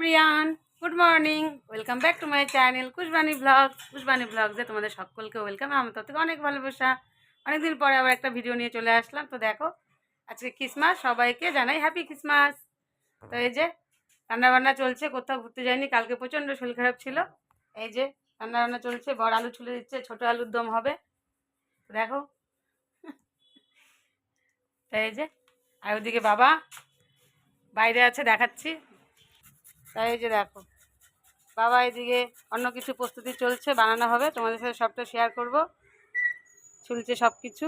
Brian good morning. Welcome back to my channel Kushbani blog. Kushbani ব্লগসে তোমাদের সকলকে welcome. আমার তরফ থেকে অনেক ভালোবাসা। অনেকদিন পরে আবার একটা ভিডিও নিয়ে চলে আসলাম। তো দেখো, আজকে খ্রিসমাস সবাইকে জানাই হ্যাপি খ্রিসমাস তো এই যে রান্না বান্না চলছে, কোথাও ঘুরতে যাইনি। কালকে প্রচণ্ড শরীর খারাপ ছিল। এই যে, রান্নাবান্না চলছে, বড় আলু ছুলে দিচ্ছে, ছোটো আলুর দম হবে। দেখো, তো এই যে, আর ওদিকে বাবা বাইরে আছে, দেখাচ্ছি। তাই এই যে দেখো। বাবা এদিকে অন্য কিছু প্রস্তুতি চলছে, বানানো হবে। তোমাদের সাথে সবটা শেয়ার করব। চলছে সব কিছু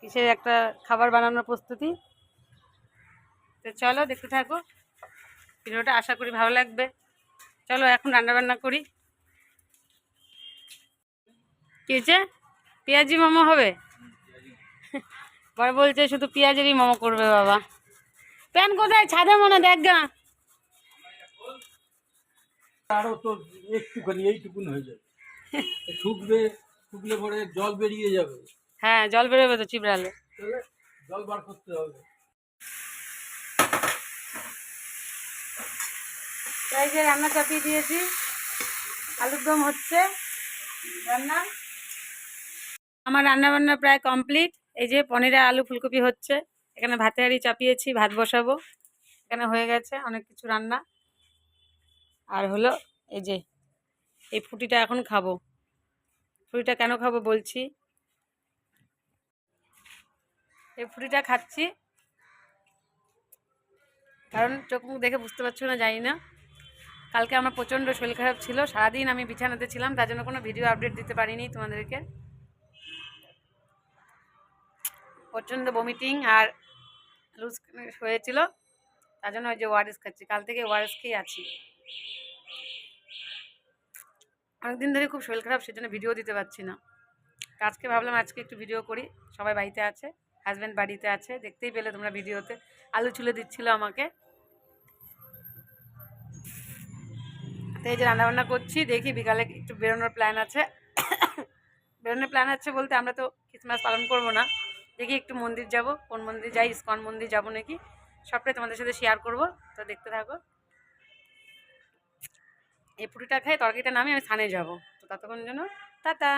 কিসের একটা খাবার বানানোর প্রস্তুতি। তো চলো দেখতে থাকো। ভিডিওটা আশা করি ভালো লাগবে। চলো এখন রান্না বান্না করি। কি হয়েছে? পেঁয়াজি মোমো হবে? বড় বলছে শুধু পেঁয়াজেরই মোমো করবে বাবা। প্যান কোথায়? ছাদে মনে দেখ গা। আরও তো একটুখানি এইটুকুন হয়ে যাবে শুকবে শুকলে পরে জল বেরিয়ে যাবে। হ্যাঁ জল বেরোবে তো চিবড়ালে। জল বার করতে হবে। এই যে রান্না চাপিয়ে দিয়েছি। আলুর দম হচ্ছে রান্না। আমার রান্না বান্না প্রায় কমপ্লিট। এই যে পনিরে আলু ফুলকপি হচ্ছে। এখানে ভাতে হাড়ি চাপিয়েছি ভাত বসাবো। এখানে হয়ে গেছে অনেক কিছু রান্না। আর হলো এই যে, এই ফুটিটা এখন খাব। ফুটিটা কেন খাব বলছি? এই ফুটিটা খাচ্ছি। কারণ চোখ মুখ দেখে বুঝতে পারছ না, জানি না। কালকে আমার প্রচণ্ড শরীর খারাপ ছিল, সারাদিন আমি বিছানাতে ছিলাম, তার জন্য কোনো ভিডিও আপডেট দিতে পারিনি তোমাদেরকে। প্রচণ্ড ভমিটিং আর লুজ হয়েছিল, তার জন্য ওই যে ওয়ারেস খাচ্ছি। কাল থেকে ওয়ারেস খেয়ে আছি। অনেকদিন ধরে খুব শরীর খারাপ, সেজন্য ভিডিও দিতে পারছি না। আজকে ভাবলাম আজকে একটু ভিডিও করি। সবাই বাড়িতে আছে হাজব্যান্ড বাড়িতে আছে, দেখতেই পেলে তোমরা ভিডিওতে আলু ছুলে দিচ্ছিল আমাকে। এই যে রান্নাবান্না করছি, দেখি বিকালে একটু বেরোনোর প্ল্যান আছে। বেরোনোর প্ল্যান আছে বলতে আমরা তো ক্রিসমাস পালন করব না। দেখি একটু মন্দির যাব, কোন মন্দির যাই, ইস্কন মন্দির যাব নাকি? সবটাই তোমাদের সাথে শেয়ার করব, তো দেখতে থাকো। এই পুরিটা খাই তরকারিটা নামে আমি স্থানে যাব। তো ততক্ষণ জন্য টাটা।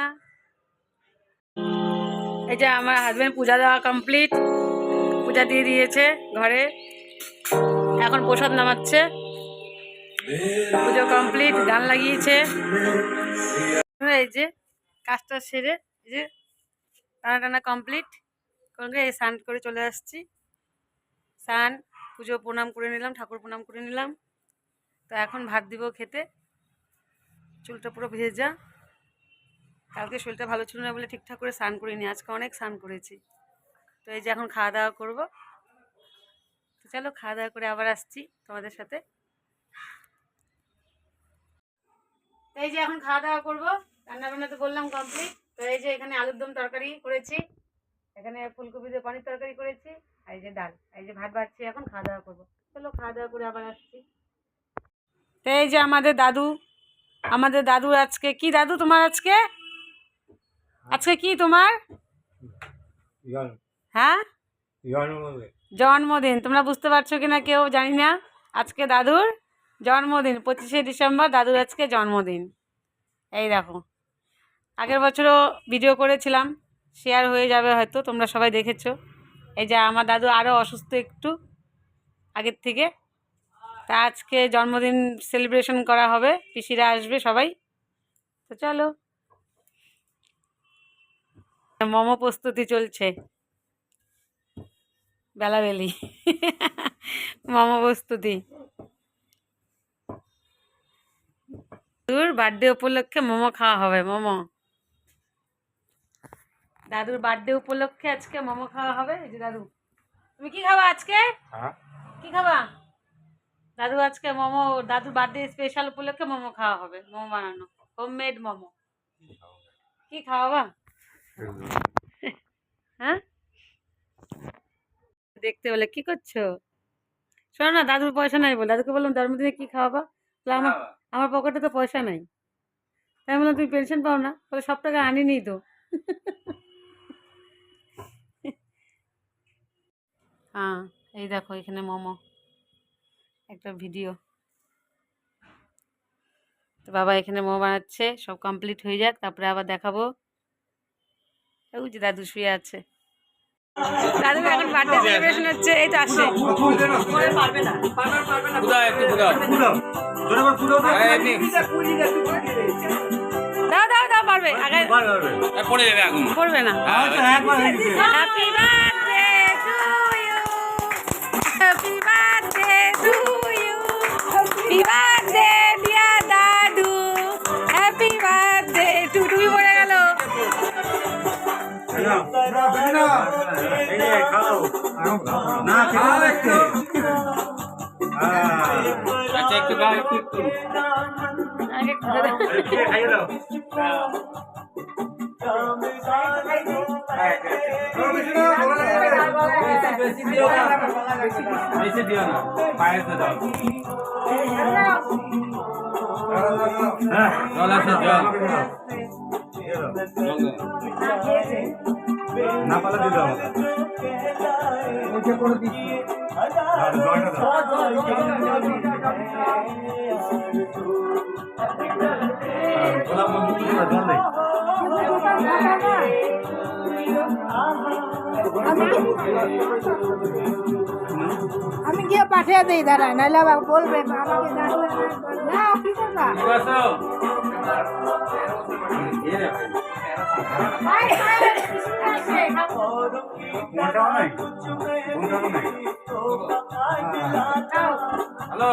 এই যে আমার হাজব্যান্ড পূজা দেওয়া কমপ্লিট পূজা দিয়ে দিয়েছে ঘরে। এখন প্রসাদ নামাচ্ছে। পুজো কমপ্লিট গান লাগিয়েছে। এই যে কাজটা সেরে এই যে টানা টানা কমপ্লিট করে এই স্নান করে চলে আসছি। স্নান, পুজো প্রণাম করে নিলাম, ঠাকুর প্রণাম করে নিলাম। তো এখন ভাত দিব খেতে। চুলটা পুরো ভেজা। কালকে শরীরটা ভালো ছিল না বলে ঠিকঠাক করে স্নান করিনি, আজকে অনেক স্নান করেছি। তো এই যে এখন খাওয়া দাওয়া করব। তো চলো খাওয়া দাওয়া করে আবার আসছি তোমাদের সাথে। তো এই যে এখন খাওয়া দাওয়া করব রান্না বান্না তো বললাম কমপ্লিট তো এই যে এখানে আলুর দম তরকারি করেছি, এখানে ফুলকপি দিয়ে পনির তরকারি করেছি, আর এই যে ডাল এই যে ভাত বাড়ছি, এখন খাওয়া দাওয়া করব। চলো খাওয়া দাওয়া করে আবার আসছি। তো এই যে আমাদের দাদু আমাদের দাদু আজকে কি দাদু তোমার আজকে? আজকে কি তোমার? হ্যাঁ? জন্মদিন। তোমরা বুঝতে পারছ কি না কেউ? জানি না। আজকে দাদুর জন্মদিন পঁচিশে ডিসেম্বর দাদুর আজকে জন্মদিন। এই দেখো। আগের বছরও ভিডিও করেছিলাম। শেয়ার হয়ে যাবে হয়তো তোমরা সবাই দেখেছ। এই যে আমার দাদু আরও অসুস্থ একটু আগের থেকে। তা আজকে জন্মদিন সেলিব্রেশন করা হবে পিসিরা আসবে সবাই। তো চলো। মোমো প্রস্তুতি চলছে। বেলাবেলি মোমো প্রস্তুতি। দাদুর বার্থডে উপলক্ষে মোমো খাওয়া হবে মোমো। দাদুর বার্থডে উপলক্ষে আজকে মোমো খাওয়া হবে? এই যে দাদু। তুমি কি খাবা আজকে? কি খাবা? দাদু আজকে মোমো দাদুর বার্থডে স্পেশাল উপলক্ষে মোমো খাওয়া হবে মোমো বানানো। হোমমেড মোমো। কি খাওয়াবা হ্যাঁ? দেখতে বলে কি করছ? শোনো না দাদুর পয়সা নাই বল। দাদুকে বললাম জন্মদিনে কি খাওয়াবা বলে আমার আমার পকেটে তো পয়সা নাই। তাই বললাম তুমি পেনশন পাও না? বলে সব টাকা আনিনি তো হ্যাঁ এই দেখো এখানে মোমো। একটা ভিডিও। তো বাবা এখানে মোমো বানাচ্ছে সব কমপ্লিট হয়ে যাক তারপরে আবার দেখাবো। ওই যে দাদু শুয়ে আছে। দাদু এখন বার্থডে সেলিব্রেশন হচ্ছে এই তো আসছে। কোথায় একটু কোথাও দাও দাও দাও পারবে। আগে পড়ে যাবে এখন পড়বে না। Happy birthday to you happy birthday to birthday dear দাদু হ্যাপি বার্থডে টু পড়ে গেল না খেলা দেখতে আচ্ছা একটু দাও একটু একটু। খাইয়ে দাও বেশি দিও না বেশি দিও না পায়েতে দাও জল আছে জল জল দাও। না পালা দিতে হবে গোলাপ বন্ধু জল দেয় আমি গিয়ে পাঠিয়ে দিই দাঁড়ায় নাহলে আবার বলবে না কোনটাও নাই হ্যালো।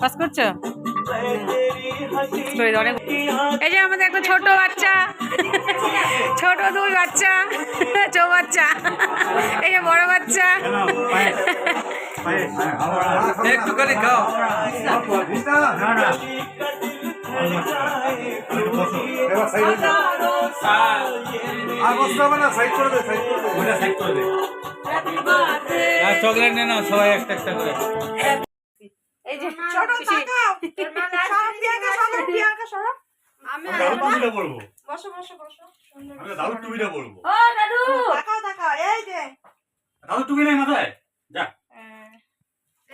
পাস করছ? অনেক এই যে আমাদের একটা ছোট বাচ্চা। ছোট দুই বাচ্চা চৌ বাচ্চা। এই যে বড় বাচ্চা। একটুখানি খাও। চকলেট নে না সবাই একটা একটা করে এই যে। ছোট আমি দাদু। পরবো বসো বসো বসো আমি দাদু টুপিটা পরবো ও দাদু তাকাও তাকাও এই যে দাদু টুপি নেই মাথায়? যা।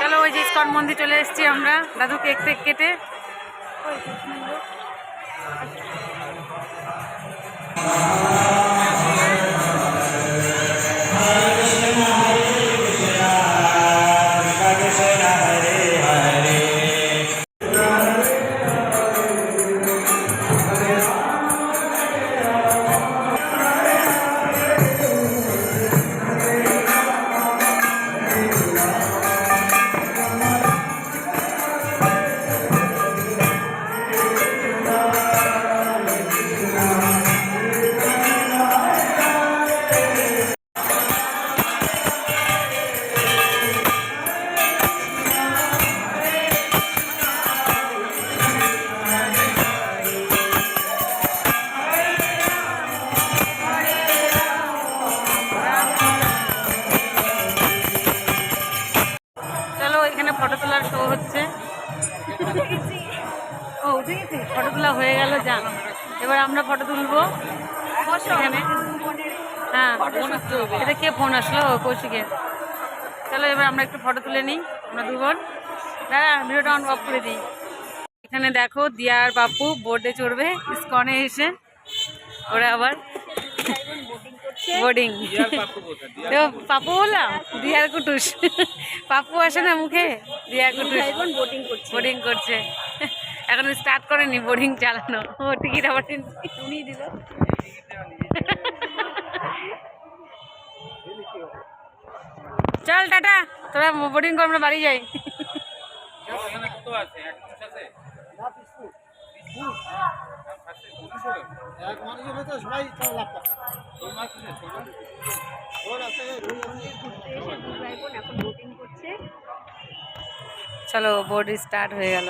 চলো ওই যে ইস্কন মন্দির চলে এসেছি আমরা। দাদু কেক টেক কেটে। এখানে ফটো তোলার শো হচ্ছে। ও উঠে গেছে ফটো তোলা হয়ে গেল যান এবার আমরা ফটো তুলবো। এখানে। হ্যাঁ এটা কে ফোন আসলো? ও, কৌশিকের। চলো এবার আমরা একটু ফটো তুলে নিই আমরা দু বোন দাঁড়া ভিডিওটা অন অফ করে দিই। এখানে দেখো দিয়ার বাপু বোর্ডে চড়বে ইস্কনে এসে। ওরা আবার বোর্ডিং তো পাপু বললাম দিয়ার কুটুস। পাপু আসে না মুখে? দিয়ার কুটুস। বোটিং করছে। বোটিং করছে। এখন স্টার্ট করেনি বোর্ডিং চালানো। ও টিকিট আবার দিল। চল টাটা। তোরা বোর্ডিং কর আমরা বাড়ি যাই। চলো বোর্ড স্টার্ট হয়ে গেল।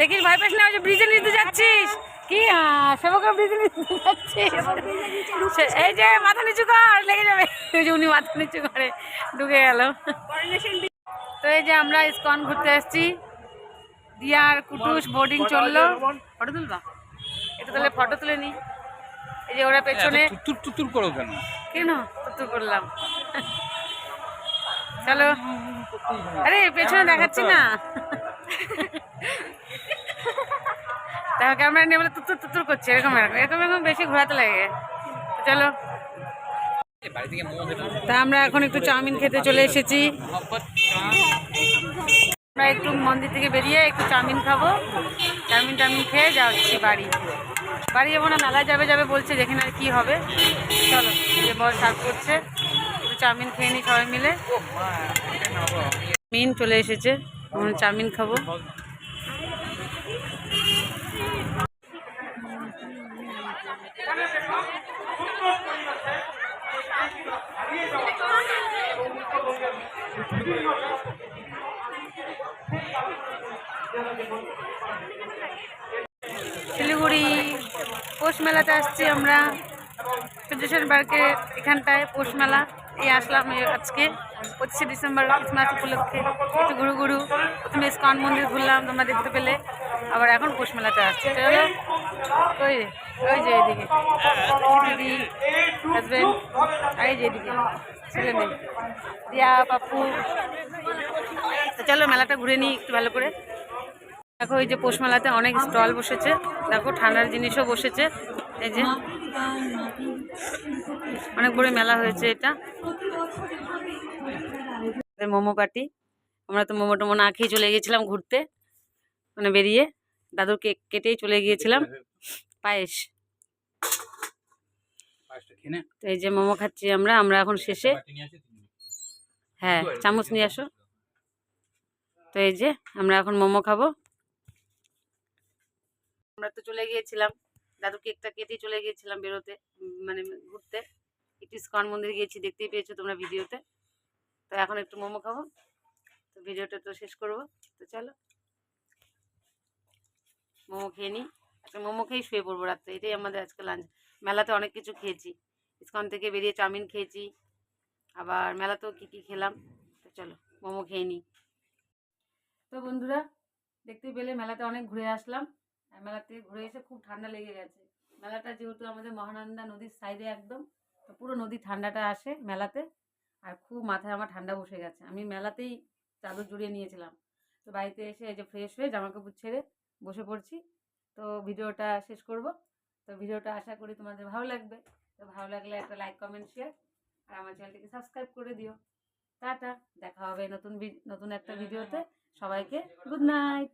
দেখিস ভয় পাস না ওই যে ব্রিজে নিতে যাচ্ছিস। কি সেবকের ব্রিজে নিতে যাচ্ছিস। এই যে মাথা নিচু কর লেগে যাবে। ওই যে উনি মাথা নিচু করে ঢুকে গেল। তো এই যে আমরা ইসকন ঘুরতে দিয়ার কুটুস বোর্ডিং চলল। ফটো তুলবা? এটা তাহলে ফটো তুলে নি। এই যে ওরা পেছনে। তুতুর তুতুর করো কেন? কেন? তো করলাম। চলো। আরে পেছনে দেখাচ্ছি না। দেখো ক্যামেরা নিয়ে বলে তুতুর তুতুর করছে এরকম এরকম। এরকম এরকম বেশি ঘোরাতে লাগে। চলো। তা আমরা এখন একটু চাউমিন খেতে চলে এসেছি। আমরা একটু মন্দির থেকে বেরিয়ে একটু চাউমিন খাব। চাউমিন টাউমিন খেয়ে যাচ্ছি বাড়ি। বাড়ি যাব না মেলায় যাবে যাবে বলছে দেখে না কি হবে। চলো, যে বর সার্ভ করছে, একটু চাউমিন খেয়ে নিই সবাই মিলে। মিন চলে এসেছে চাউমিন খাব। শিলিগুড়ি পৌষ মেলাতে আসছি আমরা। ফেডারেশন পার্কে এখানটায় পৌষ মেলা। এই আসলাম আজকে, পঁচিশে ডিসেম্বর ক্রিসমাস উপলক্ষে। একটু ঘুরু ঘুরু। প্রথমে ইস্কন মন্দির ঘুরলাম, তোমরা দেখতে পেলে। আবার এখন পৌষ মেলাতে আসছি চলো ওই ওই যে এদিকে দিদি হাজবেন্ড আর এই যে এদিকে ছেলে মেয়ে। দিয়া পাপ্পু তো চলো, মেলাটা ঘুরে নিই একটু ভালো করে। দেখো এই যে পৌষ মেলাতে অনেক স্টল বসেছে। দেখো ঠান্ডার জিনিসও বসেছে। এই যে অনেক বড় মেলা হয়েছে এটা। মোমো পার্টি। আমরা তো মোমো টোমো না খেয়ে চলে গিয়েছিলাম ঘুরতে মানে বেরিয়ে। দাদুর কেক কেটেই চলে গিয়েছিলাম। পায়েস। তো এই যে মোমো খাচ্ছি আমরা আমরা এখন শেষে। হ্যাঁ চামচ নিয়ে আসো। তো এই যে আমরা এখন মোমো খাব। আমরা তো চলে গিয়েছিলাম। দাদু কেকটা কেটেই চলে গিয়েছিলাম বেরোতে মানে ঘুরতে। একটু ইস্কন মন্দির গিয়েছি, দেখতেই পেয়েছ তোমরা ভিডিওতে। তো এখন একটু মোমো খাব। তো ভিডিওটা তো শেষ করব। তো চলো। মোমো খেয়ে নিই। একটা মোমো খেয়েই শুয়ে পড়ব রাত্রে। এটাই আমাদের আজকে লাঞ্চ মেলাতে অনেক কিছু খেয়েছি। ইস্কন থেকে বেরিয়ে চাউমিন খেয়েছি। আবার মেলাতেও কী কী খেলাম। তো চলো, মোমো খেয়ে নিই। তো বন্ধুরা দেখতে পেলে মেলাতে অনেক ঘুরে আসলাম। মেলা থেকে ঘুরে এসে খুব ঠান্ডা লেগে গেছে। মেলাটা যেহেতু আমাদের মহানন্দা নদীর সাইডে একদম তো পুরো নদীর ঠান্ডাটা আসে মেলাতে। আর খুব মাথায় আমার ঠান্ডা বসে গেছে। আমি মেলাতেই চাদর জড়িয়ে নিয়েছিলাম। তো বাড়িতে এসে এই যে ফ্রেশ হয়ে জামা কাপড় ছেড়ে বসে পড়ছি। তো ভিডিওটা শেষ করব। তো ভিডিওটা আশা করি তোমাদের ভালো লাগবে। তো ভালো লাগলে একটা লাইক কমেন্ট শেয়ার আর আমার চ্যানেলটিকে সাবস্ক্রাইব করে দিও। টাটা দেখা হবে নতুন নতুন একটা ভিডিওতে। সবাইকে গুড নাইট